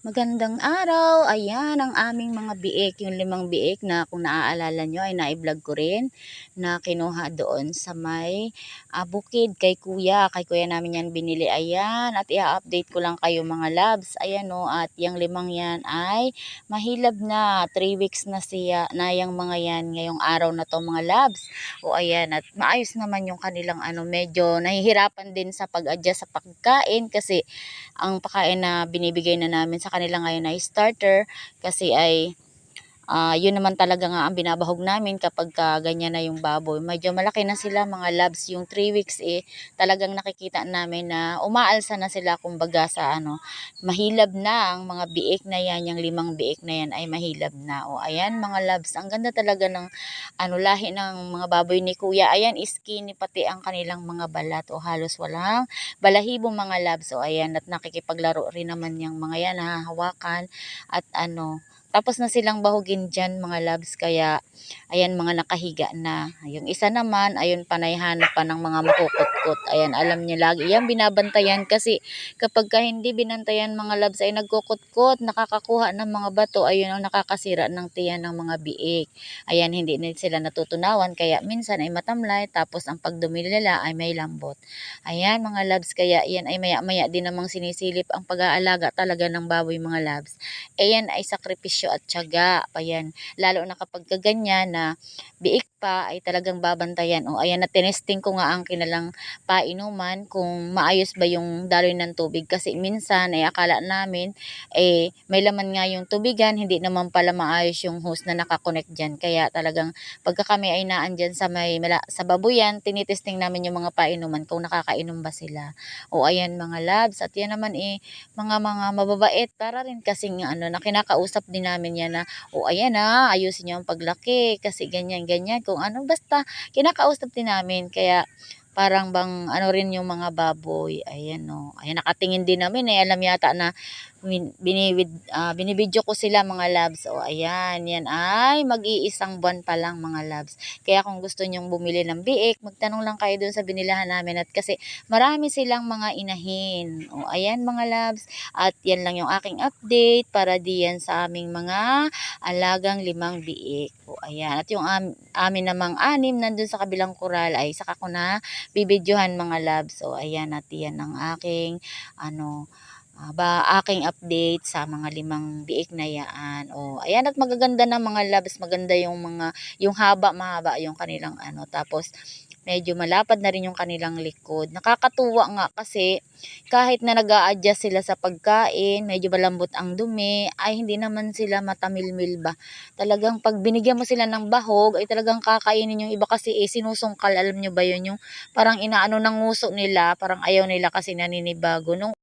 Magandang araw. Ayan ang aming mga biik, yung limang biik na kung naaalala nyo ay nai-vlog ko rin na kinuha doon sa may ah, bukid kay kuya. Kay kuya namin yan binili. Ayan at i-update ko lang kayo mga labs. Ayan o at yung limang yan ay mahilab na. 3 weeks na siya na yung mga yan ngayong araw na to mga labs. O ayan at maayos naman yung kanilang ano medyo nahihirapan din sa pag-adjust sa pagkain kasi ang pagkain na binibigay na namin sa kanila ngayon ay starter kasi ay ah, yun naman talaga nga ang binabahog namin kapag ka ganyan na yung baboy. Medyo malaki na sila mga labs. Yung 3 weeks eh talagang nakikita namin na umaalsa na sila kumbaga sa ano mahilab na ang mga biik na yan. Yung limang biik na yan ay mahilab na. O ayan mga labs. Ang ganda talaga ng ano lahi ng mga baboy ni kuya. Ayan skinny pati ang kanilang mga balat o halos walang balahibo mga labs. O ayan at nakikipaglaro rin naman yung mga yan hahawakan at ano tapos na silang bahugin dyan mga labs kaya ayan mga nakahiga na. Yung isa naman ayun panayhan pa ng mga makukutkot. Ayan alam niyo lagi yan binabantayan kasi kapag ka hindi binantayan mga labs ay nagkukutkot nakakakuha ng mga bato ayun ang nakakasira ng tiyan ng mga biik. Ayan hindi na sila natutunawan kaya minsan ay matamlay tapos ang pagdumi nila ay may lambot. Ayan mga labs kaya yan ay maya maya din namang sinisilip ang pag-aalaga talaga ng baboy mga labs. Ayan ay sakripisyo at tiyaga pa yan. Lalo na kapag kaganyan na biik pa ay talagang babantayan. O ayan na tinesting ko nga ang kinalang painuman kung maayos ba yung daloy ng tubig. Kasi minsan ay akala namin eh may laman nga yung tubigan. Hindi naman pala maayos yung hose na nakakonect dyan. Kaya talagang pagka kami ay naan dyan sa, may, sa babuyan, tinitesting namin yung mga painuman kung nakakainom ba sila. O ayan mga labs. At yan naman eh mga mga mababait para rin kasi ano na kinakausap din namin yan na o ayan na ayusin niyo ang paglaki kasi ganyan ganyan kung ano basta kinakausap din namin kaya parang bang ano rin yung mga baboy. Ayan no ayan nakatingin din namin eh. Alam yata na binibid, uh, binibidyo ko sila mga labs. O ayan, yan ay mag-iisang buwan pa lang mga labs. Kaya kung gusto nyong bumili ng biik, magtanong lang kayo dun sa binilahan namin. At kasi marami silang mga inahin. O ayan mga labs. At yan lang yung aking update para diyan sa aming mga alagang limang biik. O ayan. At yung am, amin namang anim nandun sa kabilang kural ay saka ko na bibidyohan mga labs. O ayan at yan ang aking ano uh, ba aking update sa mga limang biik na yaan. O, ayan at magaganda na mga labs, maganda yung mga, yung haba, mahaba yung kanilang ano. Tapos, medyo malapad na rin yung kanilang likod. Nakakatuwa nga kasi kahit na nag adjust sila sa pagkain, medyo malambot ang dumi, ay hindi naman sila matamilmil ba. Talagang pag binigyan mo sila ng bahog, ay talagang kakainin yung iba kasi eh, sinusungkal. Alam nyo ba yun yung parang inaano ng nguso nila, parang ayaw nila kasi naninibago. Nung